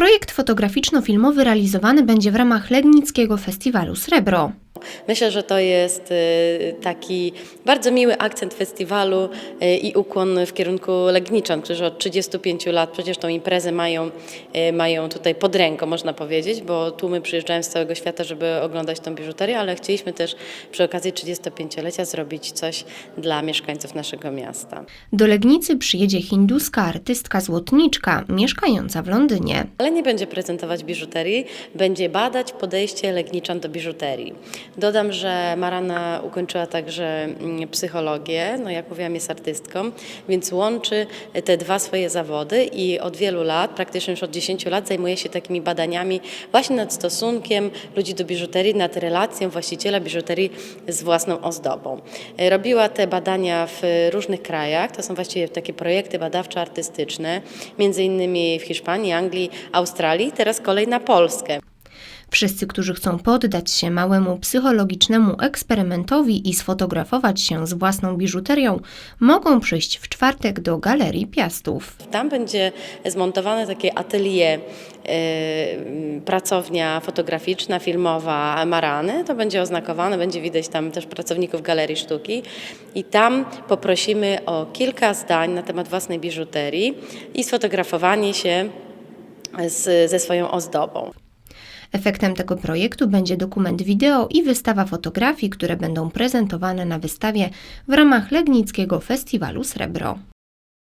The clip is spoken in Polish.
Projekt fotograficzno-filmowy realizowany będzie w ramach Legnickiego Festiwalu Srebro. Myślę, że to jest y, taki bardzo miły akcent festiwalu y, i ukłon w kierunku Legniczan, którzy od 35 lat przecież tą imprezę mają, y, mają tutaj pod ręką, można powiedzieć, bo tłumy przyjeżdżają z całego świata, żeby oglądać tą biżuterię, ale chcieliśmy też przy okazji 35-lecia zrobić coś dla mieszkańców naszego miasta. Do Legnicy przyjedzie hinduska artystka złotniczka mieszkająca w Londynie. Ale nie będzie prezentować biżuterii, będzie badać podejście Legniczan do biżuterii. Dodam, że Marana ukończyła także mm, psychologię, no jak mówiłam jest artystką, więc łączy te dwa swoje zawody i od wielu lat, praktycznie już od 10 lat zajmuje się takimi badaniami właśnie nad stosunkiem ludzi do biżuterii, nad relacją właściciela biżuterii z własną ozdobą. E, Robiła te badania w różnych krajach, to są właściwie takie projekty badawczo-artystyczne, między innymi w Hiszpanii, Anglii, Australii, teraz kolej na Polskę. Wszyscy, którzy chcą poddać się małemu psychologicznemu eksperymentowi i sfotografować się z własną biżuterią, mogą przyjść w czwartek do Galerii Piastów. Tam będzie zmontowane takie atelier, e, pracownia fotograficzna, filmowa Marany. To będzie oznakowane, będzie widać tam też pracowników Galerii Sztuki. I tam poprosimy o kilka zdań na temat własnej biżuterii i sfotografowanie się z, ze swoją ozdobą. Efektem tego projektu będzie dokument wideo i wystawa fotografii, które będą prezentowane na wystawie w ramach Legnickiego Festiwalu Srebro.